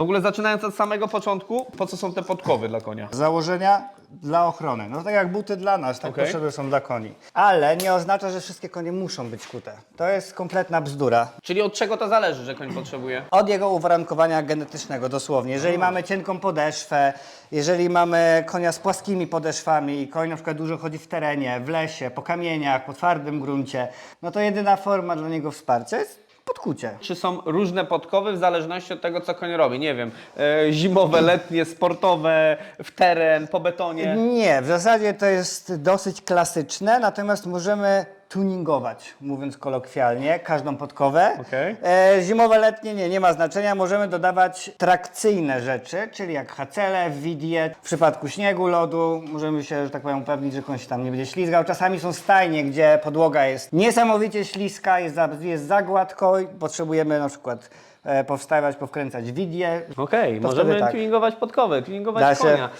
W ogóle zaczynając od samego początku, po co są te podkowy dla konia? Założenia dla ochrony. No tak jak buty dla nas, tak Okej. potrzeby są dla koni. Ale nie oznacza, że wszystkie konie muszą być kute. To jest kompletna bzdura. Czyli od czego to zależy, że koń potrzebuje? Od jego uwarunkowania genetycznego dosłownie. Jeżeli mamy cienką podeszwę, jeżeli mamy konia z płaskimi podeszwami i koń na przykład dużo chodzi w terenie, w lesie, po kamieniach, po twardym gruncie, no to jedyna forma dla niego wsparcia jest podkucie. Czy są różne podkowy w zależności od tego, co koń robi? Nie wiem, e, zimowe, letnie, sportowe, w teren, po betonie. Nie, w zasadzie to jest dosyć klasyczne, natomiast możemy tuningować, mówiąc kolokwialnie, każdą podkowę. Okej. E, zimowe, letnie nie, nie ma znaczenia. Możemy dodawać trakcyjne rzeczy, czyli jak hacele, widie. W przypadku śniegu, lodu możemy się, że tak powiem, upewnić, że koń się tam nie będzie ślizgał. Czasami są stajnie, gdzie podłoga jest niesamowicie śliska, jest za, jest za gładko i potrzebujemy na przykład e, powstawać, powkręcać widie. Okej, możemy wtedy tak. tuningować podkowy, tuningować Da się. konia.